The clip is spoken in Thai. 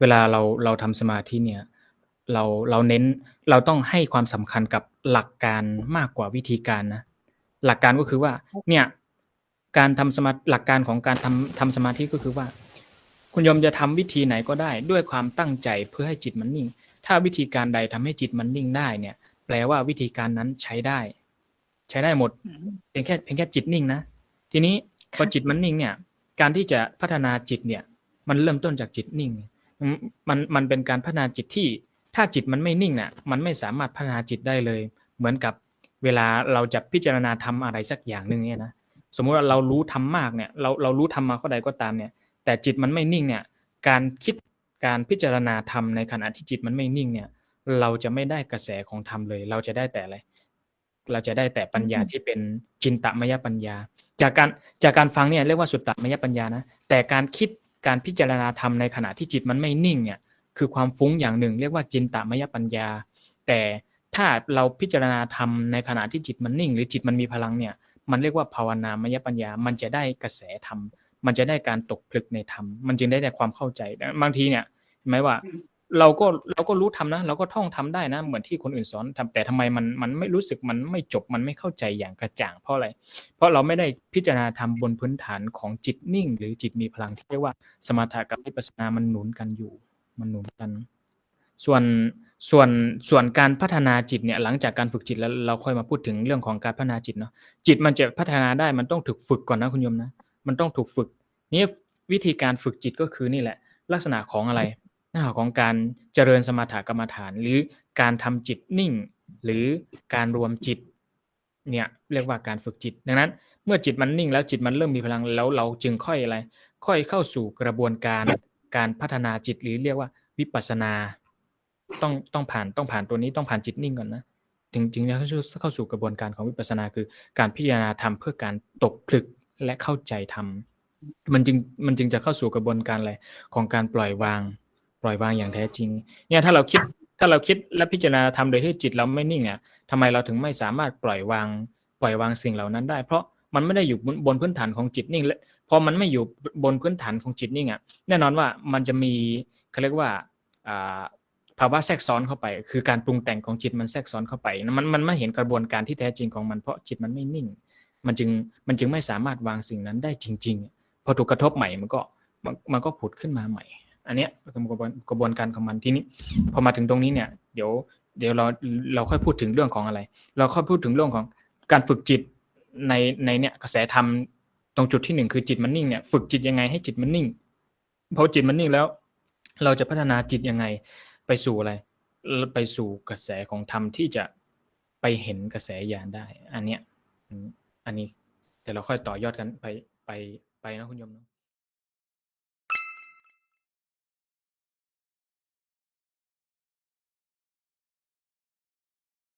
เวลาเรา เราทำสมาธิเนี่ย เรา เราเน้น เราต้องให้ความสำคัญกับหลักการมากกว่าวิธีการนะ หลักการก็คือว่าเนี่ย การทำสมา หลักการของการทำ ทำสมาธิ ก็คือว่า คุณโยมจะทำวิธีไหนก็ได้ด้วยความตั้งใจเพื่อให้จิตมันนิ่ง ถ้าวิธีการใดทำให้จิตมันนิ่งได้เนี่ย แปลว่าวิธีการนั้นใช้ได้ ใช้ได้หมด อืม เพียงแค่ เพียงแค่จิตนิ่งนะ ทีนี้พอค่ะ จิตมันนิ่งเนี่ย การที่จะพัฒนาจิตเนี่ย มันเริ่มต้นจากจิตนิ่งอื มันมันเป็นการพัฒนาจิตที่ถ้าจิตมันไม่นิ่งน่ะ มันไม่สามารถพัฒนาจิตได้เลย เหมือนกับเวลาเราจะพิจารณาทำอะไรสักอย่างหนึ่งเนี่ยนะสมมุติว่าเรารู้ทำมากเนี่ย เราเรารู้ทำมาข้อใดก็ตามเนี่ย แต่จิตมันไม่นิ่งเนี่ย การคิดการพิจารณาธรรมในขณะที่จิตมันไม่นิ่งเนี่ย เราจะไม่ได้กระแสของธรรมเลย เราจะได้แต่อะไรเราจะได้แต่ปัญญาที่เป็นจินตมยปัญญา จากการจากการฟังเนี่ยเรียกว่าสุตตมยปัญญานะแต่การคิด การพิจารณาธรรมในขณะที่จิตมันไม่นิ่งเนี่ยคือความฟุ้งอย่างหนึ่ง เรียกว่าจินตมยปัญญา แต่ถ้าเราพิจารณาธรรมในขณะที่จิตมันนิ่ง หรือจิตมันมีพลังเนี่ยมันเรียกว่าภาวนามยปัญญา มันจะได้กระแสธรรม มันจะได้การตกผลึกในธรรม มันจึงได้แต่ความเข้าใจแต่บางทีเนี่ยเห็นไหมว่า เราก็เราก็รู้ทำนะ เราก็ท่องทำได้นะ เหมือนที่คนอื่นสอนทำแต่ทำไมมันมันไม่รู้สึกมันไม่จบมันไม่เข้าใจอย่างกระจ่างเพราะอะไร เพราะเราไม่ได้พิจารณาธรรมบนพื้นฐานของจิตนิ่ง หรือจิตมีพลังที่เรียกว่าสมถะกับวิปัสสนามันหนุนกันอยู่ มันหนุนกัน ส่วนส่วนส่วนการพัฒนาจิตเนี่ยหลังจากการฝึกจิตแล้วเราค่อยมาพูดถึงเรื่องของการพัฒนาจิตเนาะจิตมันจะพัฒนาได้มันต้องถูกฝึกก่อนนะคุณโยมนะ มันต้องถูกฝึกนี่วิธีการฝึกจิตก็คือนี่แหละ ลักษณะของอะไร ลักษณะของการเจริญสมถกรรมฐาน หรือการทำจิตนิ่ง หรือการรวมจิตเนี่ยเรียกว่าการฝึกจิต ดังนั้น เมื่อจิตมันนิ่งแล้วจิตมันเริ่มมีพลังแล้วเราจึงค่อยอะไร ค่อยเข้าสู่กระบวนการการพัฒนาจิตหรือเรียกว่าวิปัสสนา ต้องต้องผ่านต้องผ่านตัวนี้ต้องผ่านจิตนิ่งก่อนนะถึงจึงจะเข้าสู่เข้าสู่กระบวนการของวิปัสสนาคือ การพิจารณาธรรมเพื่อการตกผลึกและเข้าใจธรรมมันจึงมันจึงจะเข้าสู่กระบวนการอะไรของการปล่อยวาง ล่อยวางอย่างแท้จริง เนี่ยถ้าเราคิดถ้าเราคิดและพิจารณาธรรมโดยที่จิตเราไม่นิ่งอะทำไมเราถึงไม่สามารถปล่อยวาง ปล่อยวางสิ่งเหล่านั้นได้ เพราะมันไม่ได้อยู่บนพื้นฐานของจิตนิ่งและพอมันไม่อยู่บนพื้นฐานของจิตนิ่งอะแน่นอนว่ามันจะมีเขาเรียกว่าภาวะแทรกซ้อนเข้าไป คือการปรุงแต่งของจิตมันแทรกซ้อนเข้าไป มันมันไม่เห็นกระบวนการที่แท้จริงของมันเพราะจิตมันไม่นิ่ง มันจึงมันจึงไม่สามารถวางสิ่งนั้นได้จริง ๆ พอถูกกระทบใหม่มันก็มันมันก็ผุดขึ้นมาใหม่ อันเนี้ยคือกระบวนกระบวนการของมันทีนี้ พอมาถึงตรงนี้เนี่ย เดี๋ยวเดี๋ยวเราเราค่อยพูดถึงเรื่องของอะไร เราค่อยพูดถึงเรื่องของการฝึกจิตในในเนี่ยกระแสธรรมตรงจุดที่หนึ่งคือจิตมันนิ่งเนี่ยฝึกจิตยังไงให้จิตมันนิ่งพอจิตมันนิ่งแล้ว เราจะพัฒนาจิตยังไงไปสู่อะไร ไปสู่กระแสของธรรมที่จะไปเห็นกระแสญาณได้ อันเนี้ยอันนี้เดี๋ยวเราค่อยต่อยอดกันไปไปไปนะคุณโยมเนอะ